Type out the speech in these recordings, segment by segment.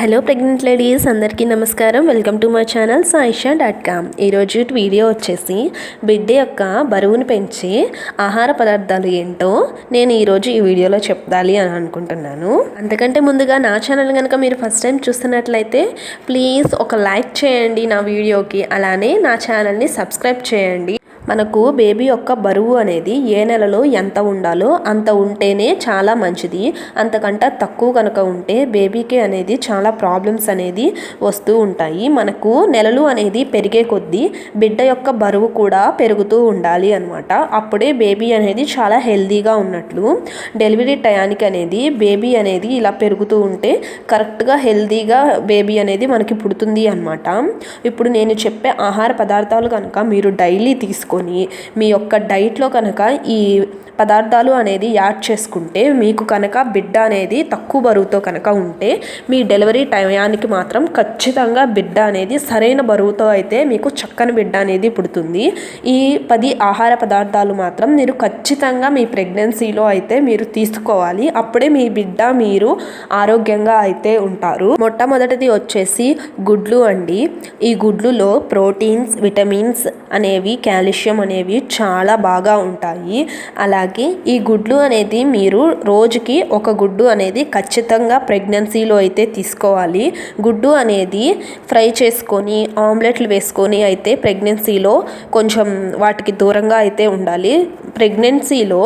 Hello pregnant ladies అందరికీ నమస్కారం. Welcome to my channel Saisha dot com. ఈరోజు video వచ్చేసి బిడ్డ యొక్క బరువును పెంచే ఆహార పదార్థాలు ఏంటో నేను ఈరోజు ఈ వీడియోలో చెప్తాలి అని అనుకుంటున్నాను. అంతకంటే ముందుగా నా ఛానల్ కనుక మీరు ఫస్ట్ టైం చూస్తున్నట్లయితే ప్లీజ్ ఒక లైక్ చేయండి నా వీడియోకి. అలానే నా ఛానల్ని సబ్స్క్రైబ్ చేయండి. మనకు బేబీ యొక్క బరువు అనేది ఏ నెలలో ఎంత ఉండాలో అంత ఉంటేనే చాలా మంచిది. అంతకంటే తక్కువ కనుక ఉంటే బేబీకి అనేది చాలా ప్రాబ్లమ్స్ అనేది వస్తూ ఉంటాయి. మనకు నెలలు అనేది పెరిగే కొద్దీ బిడ్డ యొక్క బరువు కూడా పెరుగుతూ ఉండాలి అనమాట అప్పుడే బేబీ అనేది చాలా హెల్దీగా ఉన్నట్లు డెలివరీ టయానికి అనేది బేబీ అనేది ఇలా పెరుగుతూ ఉంటే కరెక్ట్గా హెల్దీగా బేబీ అనేది మనకి పుడుతుంది అనమాట ఇప్పుడు నేను చెప్పే ఆహార పదార్థాలు కనుక మీరు డైలీ తీసుకొని మీ యొక్క డైట్లో కనుక ఈ పదార్థాలు అనేది యాడ్ చేసుకుంటే మీకు కనుక బిడ్డ అనేది తక్కువ బరువుతో కనుక ఉంటే మీ డెలివరీ టయానికి మాత్రం ఖచ్చితంగా బిడ్డ అనేది సరైన బరువుతో అయితే మీకు చక్కని బిడ్డ అనేది పుడుతుంది. ఈ పది ఆహార పదార్థాలు మాత్రం మీరు ఖచ్చితంగా మీ ప్రెగ్నెన్సీలో అయితే మీరు తీసుకోవాలి. అప్పుడే మీ బిడ్డ మీరు ఆరోగ్యంగా అయితే ఉంటారు. మొట్టమొదటిది వచ్చేసి గుడ్లు అండి. ఈ గుడ్లులో ప్రోటీన్స్ విటమిన్స్ అనేవి కాల్షియం అనేవి చాలా బాగా ఉంటాయి. అలాగే ఈ గుడ్లు అనేది మీరు రోజుకి ఒక గుడ్డు అనేది ఖచ్చితంగా ప్రెగ్నెన్సీలో అయితే తీసుకోవాలి. గుడ్డు అనేది ఫ్రై చేసుకొని ఆమ్లెట్లు వేసుకొని అయితే ప్రెగ్నెన్సీలో కొంచెం వాటికి దూరంగా అయితే ఉండాలి. ప్రెగ్నెన్సీలో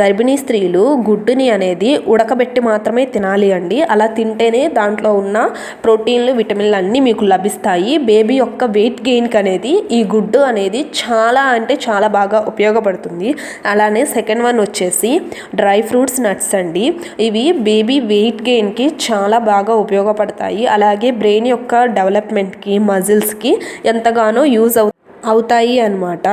గర్భిణీ స్త్రీలు గుడ్డుని అనేది ఉడకబెట్టి మాత్రమే తినాలి అండి. అలా తింటేనే దాంట్లో ఉన్న ప్రోటీన్లు విటమిన్లు అన్నీ మీకు లభిస్తాయి. బేబీ యొక్క వెయిట్ గెయిన్కి అనేది ఈ గుడ్డు అనేది చాలా అంటే చాలా బాగా ఉపయోగపడుతుంది. అలానే సెకండ్ వన్ వచ్చేసి డ్రై ఫ్రూట్స్ నట్స్ అండి. ఇవి బేబీ వెయిట్ గెయిన్కి చాలా బాగా ఉపయోగపడతాయి. అలాగే బ్రెయిన్ యొక్క డెవలప్మెంట్కి మజిల్స్కి ఎంతగానో యూజ్ అవుతుంది అవుతాయి అన్నమాట.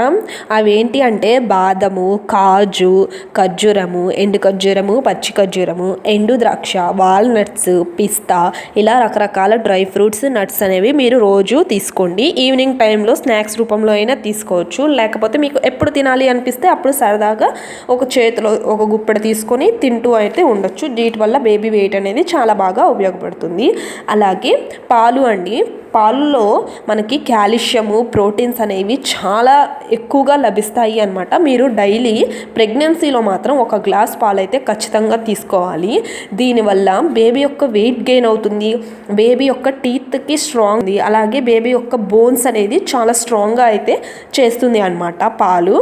అవేంటి అంటే బాదము కాజు ఖర్జూరము ఎండు ఖర్జూరము పచ్చి ఖర్జూరము ఎండు ద్రాక్ష వాల్నట్స్ పిస్తా ఇలా రకరకాల డ్రై ఫ్రూట్స్ నట్స్ అనేవి మీరు రోజు తీసుకోండి. ఈవినింగ్ టైంలో స్నాక్స్ రూపంలో అయినా తీసుకోవచ్చు. లేకపోతే మీకు ఎప్పుడు తినాలి అనిపిస్తే అప్పుడు సరదాగా ఒక చేతిలో ఒక గుప్పెడ తీసుకొని తింటూ అయితే ఉండొచ్చు. వీటి వల్ల బేబీ వెయిట్ అనేది చాలా బాగా ఉపయోగపడుతుంది. అలాగే పాలు అండి. పాలలో మనకి కాల్షియము ప్రోటీన్స్ అనేవి చాలా ఎక్కువగా లభిస్తాయి అన్నమాట. మీరు డైలీ ప్రెగ్నెన్సీలో మాత్రం ఒక గ్లాస్ పాలైతే ఖచ్చితంగా తీసుకోవాలి. దీనివల్ల బేబీ యొక్క వెయిట్ గెయిన్ అవుతుంది. బేబీ యొక్క టీత్కి స్ట్రాంగ్ ఉంది. అలాగే బేబీ యొక్క బోన్స్ అనేది చాలా స్ట్రాంగ్గా అయితే చేస్తుంది అనమాట పాలు.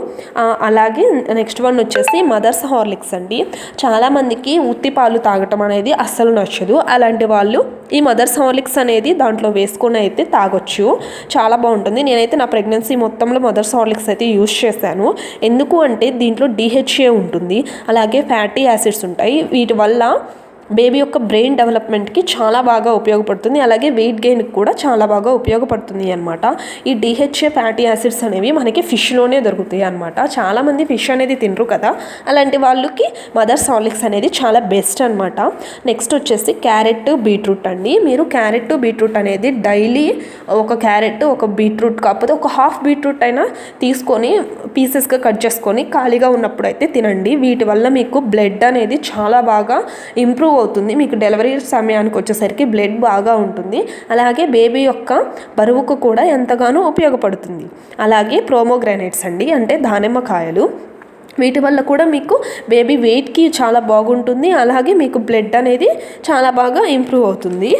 అలాగే నెక్స్ట్ వన్ వచ్చేసి మదర్స్ హార్లిక్స్ అండి. చాలామందికి ఉత్తి పాలు తాగటం అనేది అస్సలు నచ్చదు. అలాంటి వాళ్ళు ఈ మదర్స్ హార్లిక్స్ అనేది దాంట్లో వేసుకుని అయితే తాగొచ్చు. చాలా బాగుంటుంది. నేనైతే నా ప్రెగ్నెన్సీ మొత్తంలో మదర్స్ హార్లిక్స్ అయితే యూస్ చేశాను. ఎందుకు అంటే దీంట్లో డిహెచ్ఏ ఉంటుంది. అలాగే ఫ్యాటీ యాసిడ్స్ ఉంటాయి. వీటి వల్ల బేబీ యొక్క బ్రెయిన్ డెవలప్మెంట్కి చాలా బాగా ఉపయోగపడుతుంది. అలాగే వెయిట్ గెయిన్కి కూడా చాలా బాగా ఉపయోగపడుతుంది అనమాట ఈ డిహెచ్ఏ ఫ్యాటీ యాసిడ్స్ అనేవి మనకి ఫిష్లోనే దొరుకుతాయి అనమాట చాలామంది ఫిష్ అనేది తినరు కదా. అలాంటి వాళ్ళకి మదర్స్ సాలిక్స్ అనేది చాలా బెస్ట్ అనమాట నెక్స్ట్ వచ్చేసి క్యారెట్ బీట్రూట్ అండి. మీరు క్యారెట్ బీట్రూట్ అనేది డైలీ ఒక క్యారెట్ ఒక బీట్రూట్ కాకపోతే ఒక హాఫ్ బీట్రూట్ అయినా తీసుకొని పీసెస్గా కట్ చేసుకొని ఖాళీగా ఉన్నప్పుడు అయితే తినండి. వీటి వల్ల మీకు బ్లడ్ అనేది చాలా బాగా ఇంప్రూవ్ అవుతుంది మీకు డెలివరీ సమయానికి వచ్చేసరికి బ్లడ్ బాగా ఉంటుంది. అలాగే బేబీ యొక్క బరువుకు కూడా ఎంతగానో ఉపయోగపడుతుంది. అలాగే ప్రోమోగ్రానైట్స్ అండి. అంటే దానిమ్మకాయలు వీటి వల్ల కూడా మీకు బేబీ వెయిట్కి చాలా బాగుంటుంది. అలాగే మీకు బ్లడ్ అనేది చాలా బాగా ఇంప్రూవ్ అవుతుంది.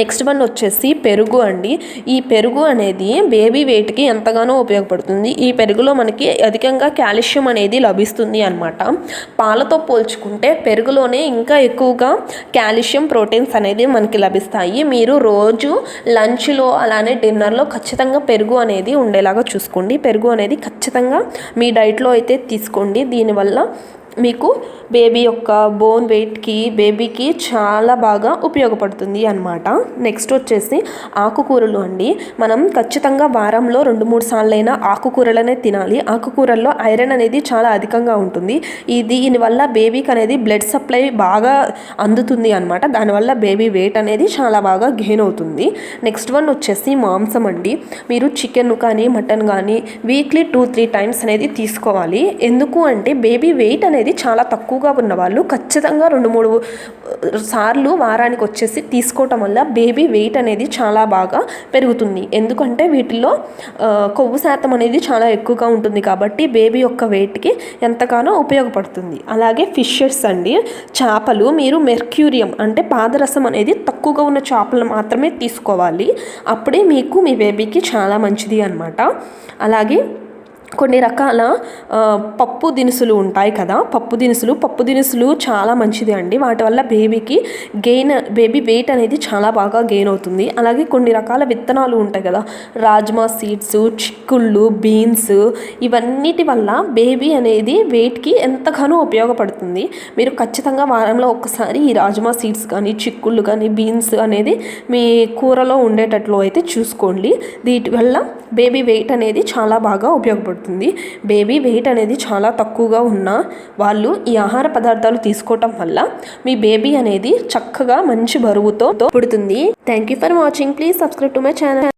నెక్స్ట్ వన్ వచ్చేసి పెరుగు అండి. ఈ పెరుగు అనేది బేబీ వెయిట్కి ఎంతగానో ఉపయోగపడుతుంది. ఈ పెరుగులో మనకి అధికంగా కాల్షియం అనేది లభిస్తుంది అనమాట పాలతో పోల్చుకుంటే పెరుగులోనే ఇంకా ఎక్కువగా కాల్షియం ప్రోటీన్స్ అనేది మనకి లభిస్తాయి. మీరు రోజు లంచ్లో అలానే డిన్నర్లో ఖచ్చితంగా పెరుగు అనేది ఉండేలాగా చూసుకోండి. పెరుగు అనేది ఖచ్చితంగా మీ డైట్లో అయితే తీసుకోండి. దీనివల్ల మీకు బేబీ యొక్క బోన్ వెయిట్కి బేబీకి చాలా బాగా ఉపయోగపడుతుంది అనమాట నెక్స్ట్ వచ్చేసి ఆకుకూరలు అండి. మనం ఖచ్చితంగా వారంలో రెండు మూడు సార్లైనా ఆకుకూరలనే తినాలి. ఆకుకూరల్లో ఐరన్ అనేది చాలా అధికంగా ఉంటుంది. ఈ దీనివల్ల బేబీకి అనేది బ్లడ్ సప్లై బాగా అందుతుంది అనమాట దానివల్ల బేబీ వెయిట్ అనేది చాలా బాగా గెయిన్ అవుతుంది. నెక్స్ట్ వన్ వచ్చేసి మాంసం అండి. మీరు చికెన్ కానీ మటన్ కానీ వీక్లీ టూ త్రీ టైమ్స్ అనేది తీసుకోవాలి. ఎందుకు అంటే బేబీ వెయిట్ అనేది అనేది చాలా తక్కువగా ఉన్న వాళ్ళు ఖచ్చితంగా రెండు మూడు సార్లు వారానికి వచ్చేసి తీసుకోవటం వల్ల బేబీ వెయిట్ అనేది చాలా బాగా పెరుగుతుంది. ఎందుకంటే వీటిలో కొవ్వు శాతం అనేది చాలా ఎక్కువగా ఉంటుంది కాబట్టి బేబీ యొక్క వెయిట్కి ఎంతగానో ఉపయోగపడుతుంది. అలాగే ఫిషెస్ అండి చేపలు మీరు మెర్క్యూరియం అంటే పాదరసం అనేది తక్కువగా ఉన్న చేపలు మాత్రమే తీసుకోవాలి. అప్పుడే మీకు మీ బేబీకి చాలా మంచిది అనమాట అలాగే కొన్ని రకాల పప్పు దినుసులు ఉంటాయి కదా. పప్పు దినుసులు పప్పు దినుసులు చాలా మంచిది అండి. వాటి వల్ల బేబీకి గెయిన్ బేబీ వెయిట్ అనేది చాలా బాగా గెయిన్ అవుతుంది. అలాగే కొన్ని రకాల విత్తనాలు ఉంటాయి కదా. రాజ్మా సీడ్స్ చిక్కుళ్ళు బీన్స్ ఇవన్నిటి వల్ల బేబీ అనేది వెయిట్కి ఎంతగానో ఉపయోగపడుతుంది. మీరు ఖచ్చితంగా వారంలో ఒక్కసారి ఈ రాజ్మా సీడ్స్ కానీ చిక్కుళ్ళు కానీ బీన్స్ అనేది మీ కూరలో ఉండేటట్లు అయితే చూసుకోండి. వీటి వల్ల బేబీ వెయిట్ అనేది చాలా బాగా ఉపయోగపడుతుంది. ఉపయోగపడుతుంది బేబీ వెయిట్ అనేది చాలా తక్కువగా ఉన్న వాళ్ళు ఈ ఆహార పదార్థాలు తీసుకోవటం వల్ల మీ బేబీ అనేది చక్కగా మంచి బరువుతో పుడుతుంది. Thank you for watching please subscribe to my channel